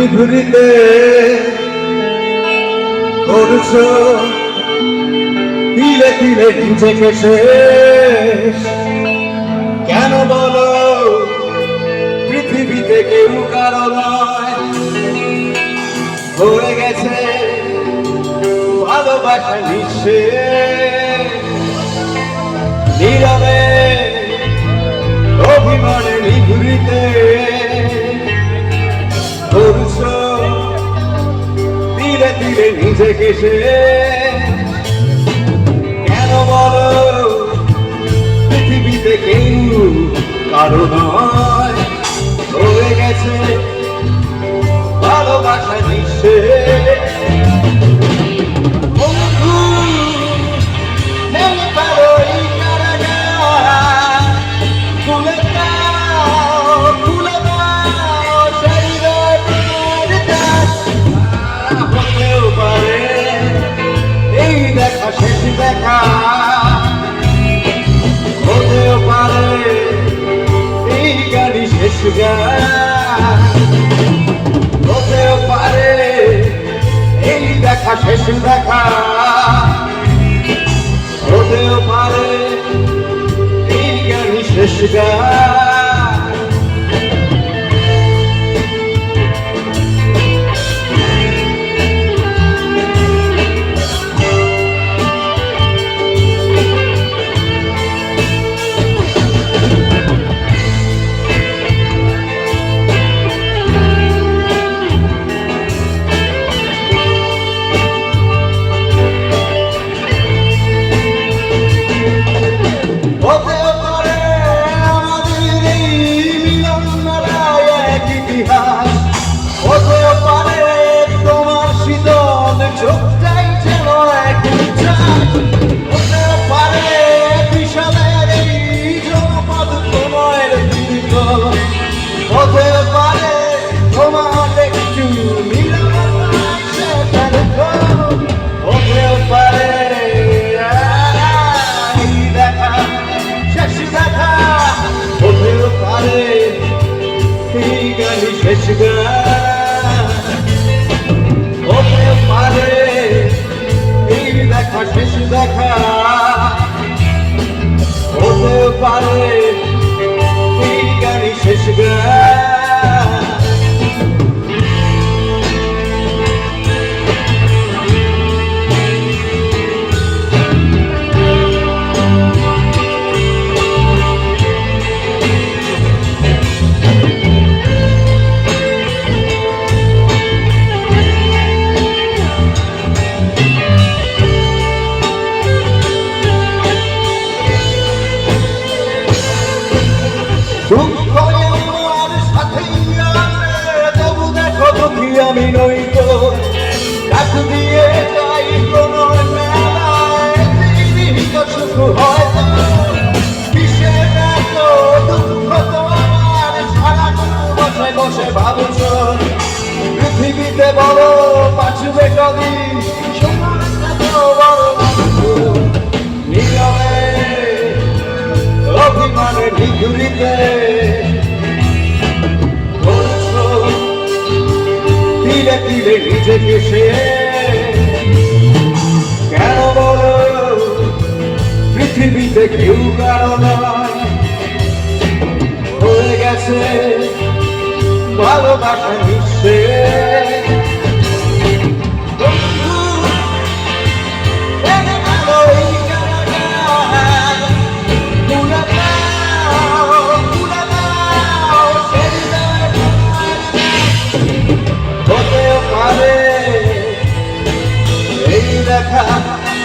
নিভৃতে করছ? তিলে তিলে নিজেকে শেষ। কেন বলো, পৃথিবীতে কেউ কারও নয়। হয়ে গেছে ভালোবাসা নিঃশেষ। নীরবে অভিমানে নিভৃতে নিজেকে সে কেন বলো? পৃথিবীতে কেউ কারও নয়। রয়ে গেছে Michigan. Michigan. আমি নই তো ডাক দিয়ে তাই প্রণয় মেলায়। সুখ হয়। তিলে তিলে নিজেকে সে। কেন বল? পৃথিবীতে কেউ কারণ হয়ে গেছে ভালোবাসা নিশ্চয়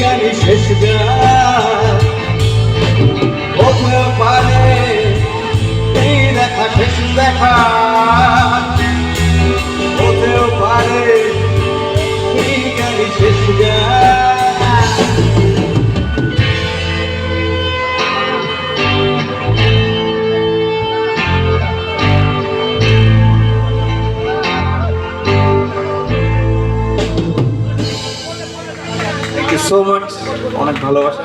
গানে শেষ গান। ইউ সো মাচ অনেক ভালোবাসা।